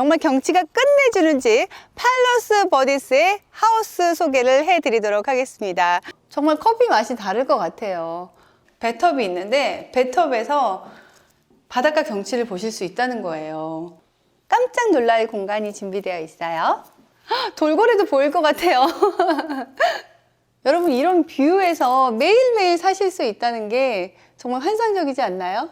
정말 경치가 끝내주는 집 팔로스 버디스의 하우스 소개를 해드리도록 하겠습니다. 정말 커피 맛이 다를 것 같아요. 배텁이 있는데 배텁에서 바닷가 경치를 보실 수 있다는 거예요. 깜짝 놀랄 공간이 준비되어 있어요. 헉, 돌고래도 보일 것 같아요. 여러분 이런 뷰에서 매일매일 사실 수 있다는 게 정말 환상적이지 않나요?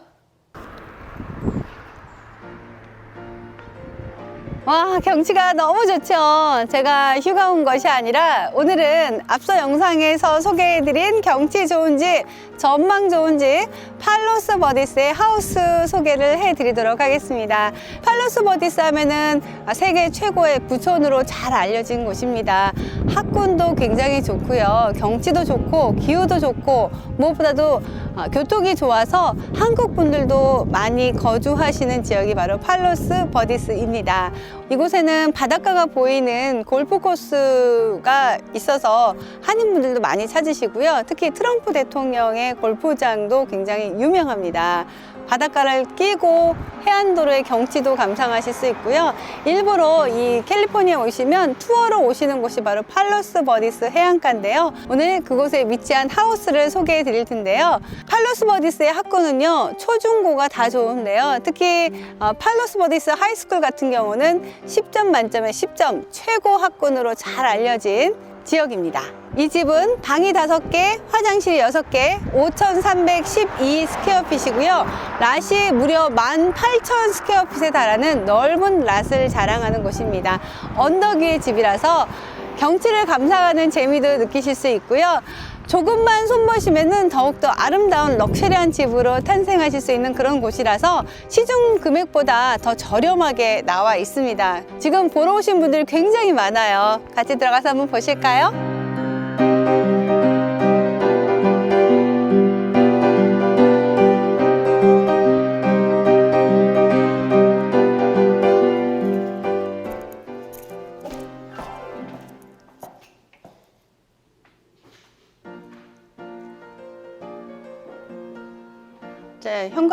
와, 경치가 너무 좋죠. 제가 휴가 온 것이 아니라 오늘은 앞서 영상에서 소개해드린 경치 좋은 집, 전망 좋은 집, 팔로스 버디스의 하우스 소개를 해드리도록 하겠습니다. 팔로스 버디스 하면은 세계 최고의 부촌으로 잘 알려진 곳입니다. 학군도 굉장히 좋고요. 경치도 좋고, 기후도 좋고, 무엇보다도 아, 교통이 좋아서 한국 분들도 많이 거주하시는 지역이 바로 팔로스 버디스입니다. 이곳에는 바닷가가 보이는 골프 코스가 있어서 한인분들도 많이 찾으시고요. 특히 트럼프 대통령의 골프장도 굉장히 유명합니다. 바닷가를 끼고 해안도로의 경치도 감상하실 수 있고요. 일부러 이 캘리포니아에 오시면 투어로 오시는 곳이 바로 팔로스 버디스 해안가인데요. 오늘 그곳에 위치한 하우스를 소개해 드릴 텐데요. 팔로스 버디스의 학군은요, 초중고가 다 좋은데요. 특히 어, 팔로스 버디스 하이스쿨 같은 경우는 10점 만점에 10점 최고 학군으로 잘 알려진 지역입니다. 이 집은 방이 5개, 화장실이 6개, 5,312 스퀘어핏이고요. 랏이 무려 18,000 스퀘어핏에 달하는 넓은 랏을 자랑하는 곳입니다. 언덕 위의 집이라서 경치를 감상하는 재미도 느끼실 수 있고요. 조금만 손보시면은 더욱더 아름다운 럭셔리한 집으로 탄생하실 수 있는 그런 곳이라서 시중 금액보다 더 저렴하게 나와 있습니다. 지금 보러 오신 분들이 굉장히 많아요. 같이 들어가서 한번 보실까요?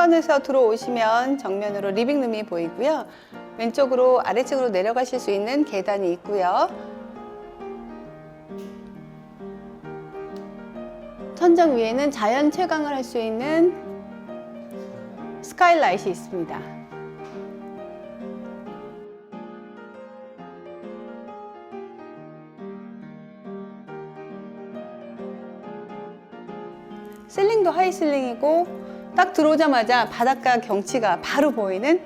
현관에서 들어오시면 정면으로 리빙룸이 보이고요. 왼쪽으로 아래층으로 내려가실 수 있는 계단이 있고요. 천장 위에는 자연 채광을 할 수 있는 스카이라이트이 있습니다. 실링도 하이실링이고 딱 들어오자마자 바닷가 경치가 바로 보이는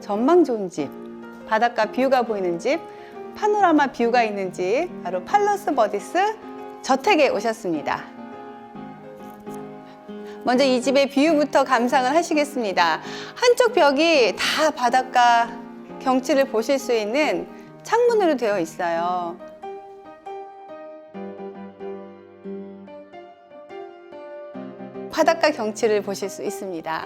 전망 좋은 집, 바닷가 뷰가 보이는 집, 파노라마 뷰가 있는 집, 바로 팔로스 버디스 저택에 오셨습니다. 먼저 이 집의 뷰부터 감상을 하시겠습니다. 한쪽 벽이 다 바닷가 경치를 보실 수 있는 창문으로 되어 있어요. 바닷가 경치를 보실 수 있습니다.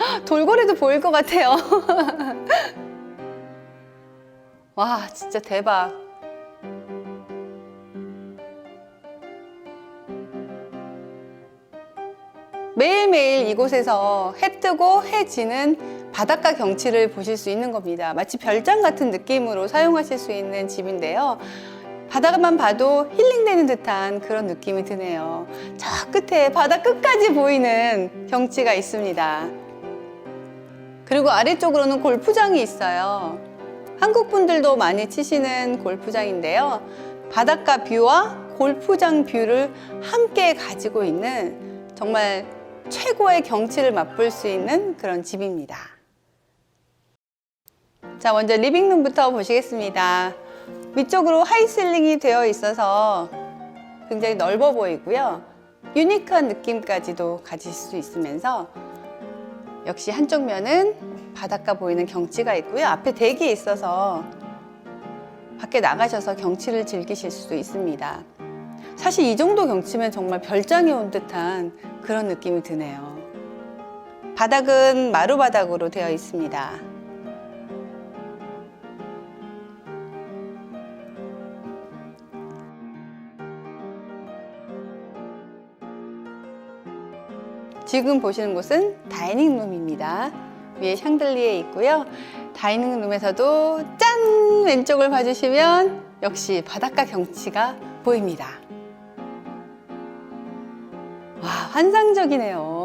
헉, 돌고래도 보일 것 같아요. 와, 진짜 대박. 매일매일 이곳에서 해 뜨고 해 지는 바닷가 경치를 보실 수 있는 겁니다. 마치 별장 같은 느낌으로 사용하실 수 있는 집인데요. 바다만 봐도 힐링되는 듯한 그런 느낌이 드네요. 저 끝에 바다 끝까지 보이는 경치가 있습니다. 그리고 아래쪽으로는 골프장이 있어요. 한국 분들도 많이 치시는 골프장인데요. 바닷가 뷰와 골프장 뷰를 함께 가지고 있는 정말 최고의 경치를 맛볼 수 있는 그런 집입니다. 자, 먼저 리빙룸부터 보시겠습니다. 위쪽으로 하이실링이 되어 있어서 굉장히 넓어 보이고요. 유니크한 느낌까지도 가질 수 있으면서 역시 한쪽 면은 바닷가 보이는 경치가 있고요. 앞에 댁이 있어서 밖에 나가셔서 경치를 즐기실 수도 있습니다. 사실 이 정도 경치면 정말 별장에 온 듯한 그런 느낌이 드네요. 바닥은 마루바닥으로 되어 있습니다. 지금 보시는 곳은 다이닝룸입니다. 위에 샹들리에 있고요. 다이닝 룸에서도 짠! 왼쪽을 봐주시면 역시 바닷가 경치가 보입니다. 와, 환상적이네요.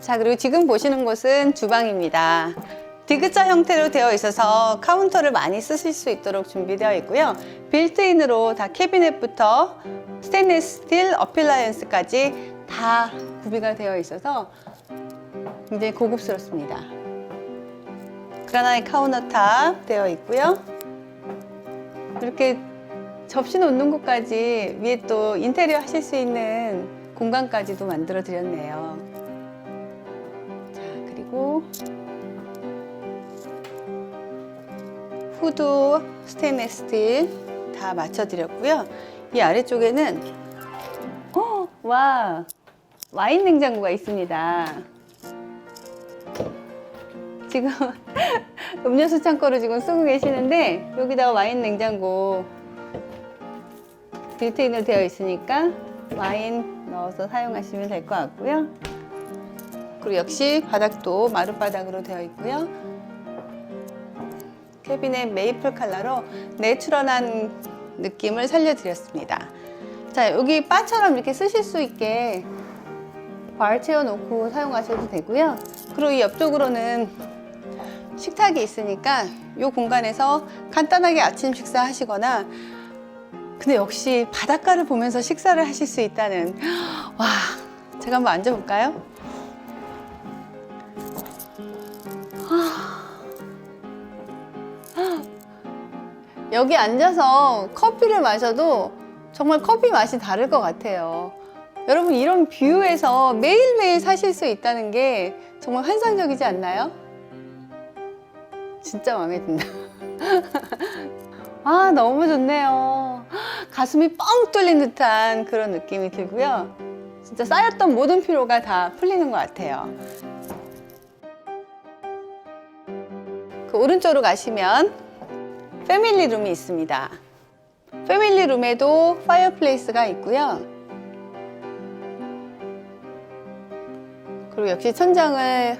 자, 그리고 지금 보시는 곳은 주방입니다. 디귿자 형태로 되어 있어서 카운터를 많이 쓰실 수 있도록 준비되어 있고요. 빌트인으로 다 캐비넷부터 스테인리스 스틸 어필라이언스까지 다 구비가 되어 있어서 굉장히 고급스럽습니다. 그라나이트 카우너탑 되어 있고요. 이렇게 접시 놓는 곳까지 위에 또 인테리어 하실 수 있는 공간까지도 만들어 드렸네요. 자, 그리고 후드 스테인레스 스틸 다 맞춰드렸고요. 이 아래쪽에는 어, 와 와인 냉장고가 있습니다. 지금 음료수 창고로 지금 쓰고 계시는데 여기다가 와인 냉장고 빌트인으로 되어 있으니까 와인 넣어서 사용하시면 될 것 같고요. 그리고 역시 바닥도 마룻바닥으로 되어 있고요. 캐비넷 메이플 컬러로 내추럴한 느낌을 살려드렸습니다. 자, 여기 바처럼 이렇게 쓰실 수 있게 발 채워놓고 사용하셔도 되고요. 그리고 이 옆쪽으로는 식탁이 있으니까 이 공간에서 간단하게 아침 식사 하시거나 근데 역시 바닷가를 보면서 식사를 하실 수 있다는 와 제가 한번 앉아볼까요? 여기 앉아서 커피를 마셔도 정말 커피 맛이 다를 것 같아요. 여러분 이런 뷰에서 매일매일 사실 수 있다는 게 정말 환상적이지 않나요? 진짜 마음에 든다. 아, 너무 좋네요. 가슴이 뻥 뚫린 듯한 그런 느낌이 들고요. 진짜 쌓였던 모든 피로가 다 풀리는 것 같아요. 그 오른쪽으로 가시면 패밀리 룸이 있습니다. 패밀리 룸에도 파이어플레이스가 있고요. 그리고 역시 천장을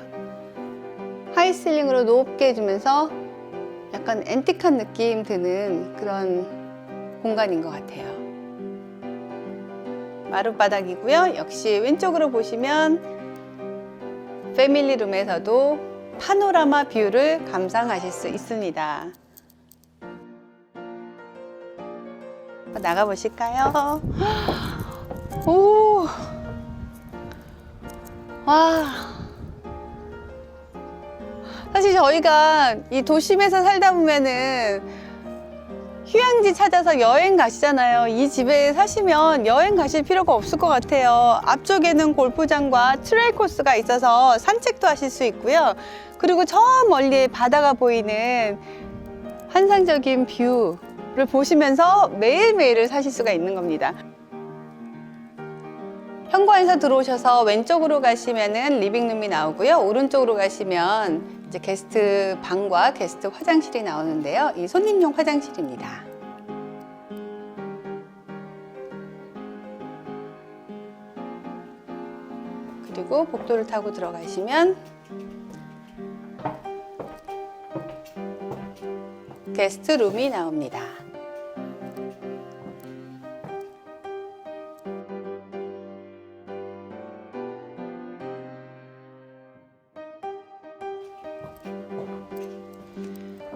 하이실링으로 높게 해주면서 약간 앤틱한 느낌 드는 그런 공간인 것 같아요. 마룻바닥이고요. 역시 왼쪽으로 보시면 패밀리 룸에서도 파노라마 뷰를 감상하실 수 있습니다. 한번 나가 보실까요? 오! 와! 사실 저희가 이 도심에서 살다 보면은 휴양지 찾아서 여행 가시잖아요. 이 집에 사시면 여행 가실 필요가 없을 것 같아요. 앞쪽에는 골프장과 트레일 코스가 있어서 산책도 하실 수 있고요. 그리고 저 멀리 바다가 보이는 환상적인 뷰를 보시면서 매일매일을 사실 수가 있는 겁니다. 현관에서 들어오셔서 왼쪽으로 가시면은 리빙룸이 나오고요. 오른쪽으로 가시면 이제 게스트 방과 게스트 화장실이 나오는데요. 이 손님용 화장실입니다. 그리고 복도를 타고 들어가시면 게스트 룸이 나옵니다.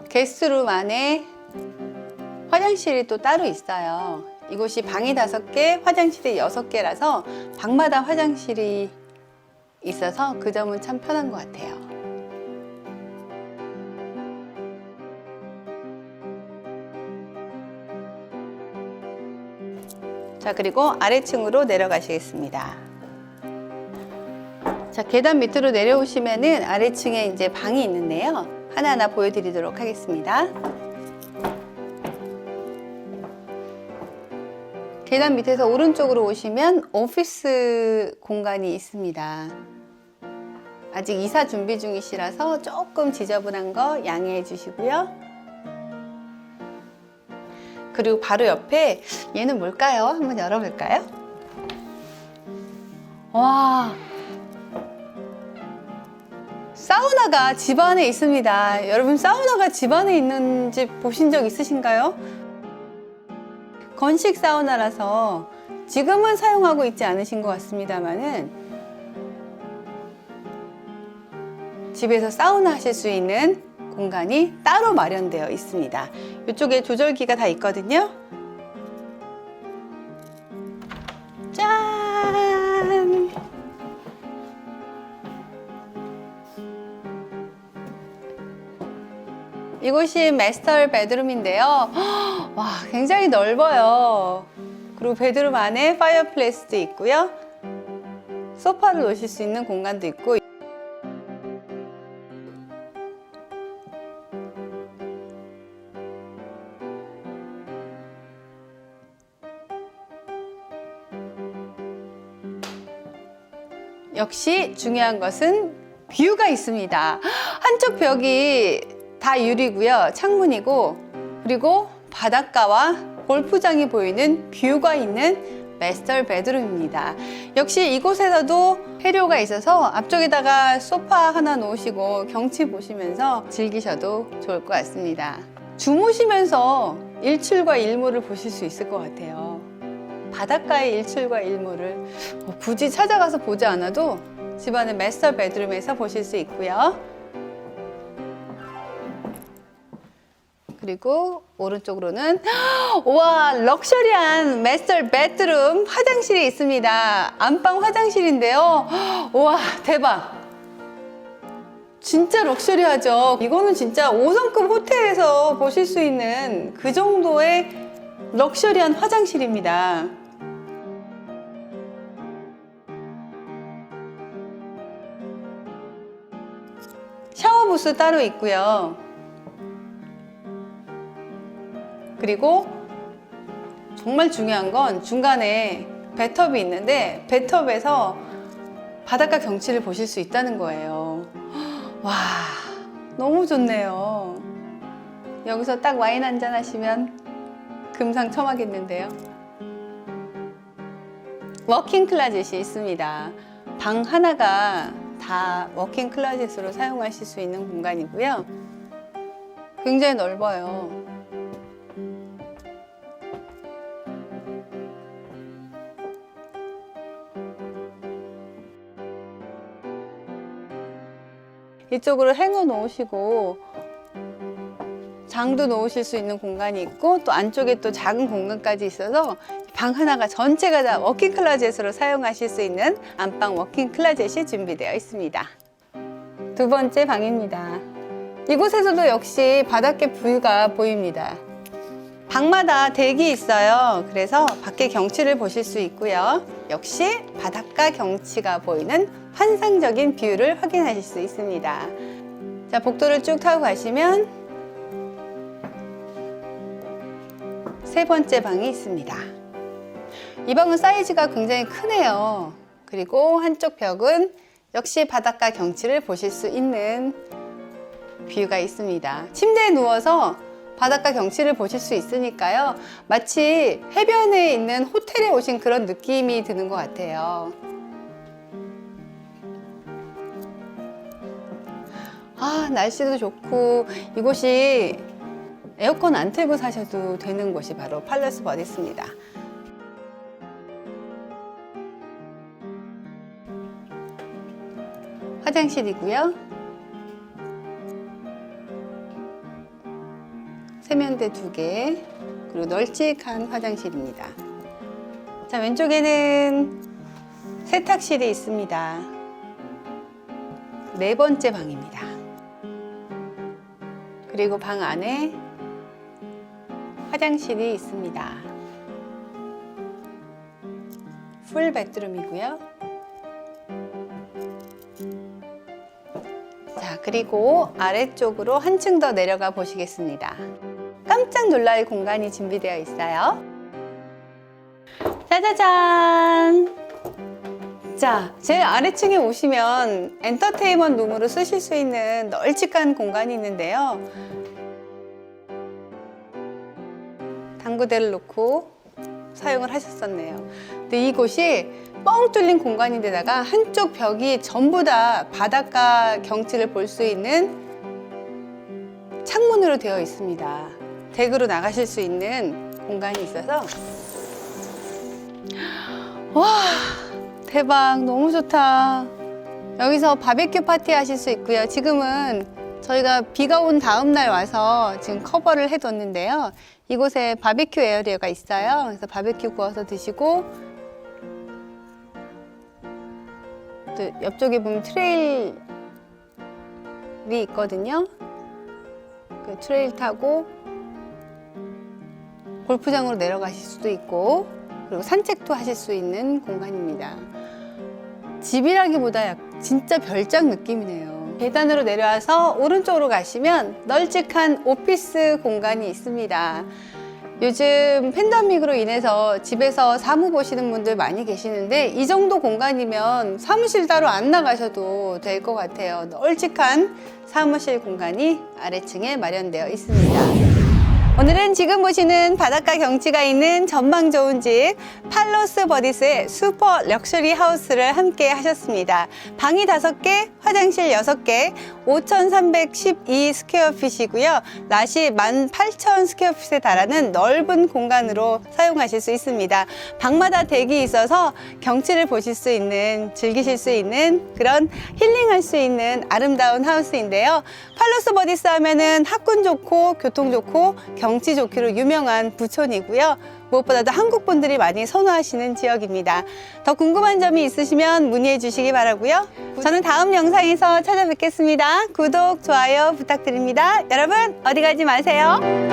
게스트룸 안에 화장실이 또 따로 있어요. 이곳이 방이 다섯 개, 화장실이 여섯 개라서 방마다 화장실이 있어서 그 점은 참 편한 것 같아요. 자, 그리고 아래층으로 내려가시겠습니다. 자, 계단 밑으로 내려오시면은 아래층에 이제 방이 있는데요. 하나하나 보여드리도록 하겠습니다. 계단 밑에서 오른쪽으로 오시면 오피스 공간이 있습니다. 아직 이사 준비 중이시라서 조금 지저분한 거 양해해 주시고요. 그리고 바로 옆에 얘는 뭘까요? 한번 열어볼까요? 와, 사우나가 집 안에 있습니다. 여러분, 사우나가 집 안에 있는 집 보신 적 있으신가요? 건식 사우나라서 지금은 사용하고 있지 않으신 것 같습니다만은 집에서 사우나 하실 수 있는 공간이 따로 마련되어 있습니다. 이쪽에 조절기가 다 있거든요. 짠! 이곳이 마스터 베드룸인데요. 와, 굉장히 넓어요. 그리고 베드룸 안에 파이어플레이스도 있고요. 소파를 놓으실 수 있는 공간도 있고 역시 중요한 것은 뷰가 있습니다. 한쪽 벽이 다 유리고요. 창문이고 그리고 바닷가와 골프장이 보이는 뷰가 있는 마스터 베드룸입니다. 역시 이곳에서도 해료가 있어서 앞쪽에다가 소파 하나 놓으시고 경치 보시면서 즐기셔도 좋을 것 같습니다. 주무시면서 일출과 일몰을 보실 수 있을 것 같아요. 바닷가의 일출과 일몰을 뭐 굳이 찾아가서 보지 않아도 집안의 마스터 베드룸에서 보실 수 있고요. 그리고 오른쪽으로는 와 럭셔리한 마스터 베드룸 화장실이 있습니다. 안방 화장실인데요. 와 대박. 진짜 럭셔리하죠. 이거는 진짜 5성급 호텔에서 보실 수 있는 그 정도의 럭셔리한 화장실입니다. 부스 따로 있고요. 그리고 정말 중요한 건 중간에 배텁이 있는데 배텁에서 바닷가 경치를 보실 수 있다는 거예요. 와, 너무 좋네요. 여기서 딱 와인 한 잔 하시면 금상첨화겠는데요. 워킹 클라젯이 있습니다. 방 하나가 다 워킹 클라젯으로 사용하실 수 있는 공간이고요. 굉장히 넓어요. 이쪽으로 행어 놓으시고 장도 놓으실 수 있는 공간이 있고 또 안쪽에 또 작은 공간까지 있어서 방 하나가 전체가 다 워킹 클라젯으로 사용하실 수 있는 안방 워킹 클라젯이 준비되어 있습니다. 두 번째 방입니다. 이곳에서도 역시 바닷가 뷰가 보입니다. 방마다 덱이 있어요. 그래서 밖에 경치를 보실 수 있고요. 역시 바닷가 경치가 보이는 환상적인 뷰를 확인하실 수 있습니다. 자, 복도를 쭉 타고 가시면 세 번째 방이 있습니다. 이 방은 사이즈가 굉장히 크네요. 그리고 한쪽 벽은 역시 바닷가 경치를 보실 수 있는 뷰가 있습니다. 침대에 누워서 바닷가 경치를 보실 수 있으니까요. 마치 해변에 있는 호텔에 오신 그런 느낌이 드는 것 같아요. 아, 날씨도 좋고 이곳이 에어컨 안 틀고 사셔도 되는 곳이 바로 팔러스 버디스입니다. 화장실이고요. 세면대 두 개, 그리고 널찍한 화장실입니다. 자, 왼쪽에는 세탁실이 있습니다. 네 번째 방입니다. 그리고 방 안에 화장실이 있습니다. 풀 베드룸이고요. 그리고 아래쪽으로 한층 더 내려가 보시겠습니다. 깜짝 놀랄 공간이 준비되어 있어요. 짜자잔! 자, 제일 아래층에 오시면 엔터테인먼트 룸으로 쓰실 수 있는 널찍한 공간이 있는데요. 당구대를 놓고 사용을 하셨었네요. 근데 이곳이 뻥 뚫린 공간인데다가 한쪽 벽이 전부 다 바닷가 경치를 볼 수 있는 창문으로 되어 있습니다. 댁으로 나가실 수 있는 공간이 있어서 와 대박 너무 좋다. 여기서 바베큐 파티 하실 수 있고요. 지금은 저희가 비가 온 다음 날 와서 지금 커버를 해뒀는데요. 이곳에 바베큐 에어리어가 있어요. 그래서 바베큐 구워서 드시고 또 옆쪽에 보면 트레일이 있거든요. 그 트레일 타고 골프장으로 내려가실 수도 있고 그리고 산책도 하실 수 있는 공간입니다. 집이라기보다 약- 진짜 별장 느낌이네요. 계단으로 내려와서 오른쪽으로 가시면 널찍한 오피스 공간이 있습니다. 요즘 팬데믹으로 인해서 집에서 사무 보시는 분들 많이 계시는데 이 정도 공간이면 사무실 따로 안 나가셔도 될 것 같아요. 널찍한 사무실 공간이 아래층에 마련되어 있습니다. 오늘은 지금 보시는 바닷가 경치가 있는 전망 좋은 집 팔로스 버디스의 슈퍼 럭셔리 하우스를 함께 하셨습니다. 방이 5개, 화장실 6개, 5,312 스퀘어핏이고요. 낮이 18,000 스퀘어핏에 달하는 넓은 공간으로 사용하실 수 있습니다. 방마다 덱이 있어서 경치를 보실 수 있는, 즐기실 수 있는 그런 힐링할 수 있는 아름다운 하우스인데요. 팔로스 버디스 하면은 학군 좋고 교통 좋고 경치 좋기로 유명한 부촌이고요. 무엇보다도 한국 분들이 많이 선호하시는 지역입니다. 더 궁금한 점이 있으시면 문의해 주시기 바라고요. 저는 다음 영상에서 찾아뵙겠습니다. 구독, 좋아요 부탁드립니다. 여러분 어디 가지 마세요.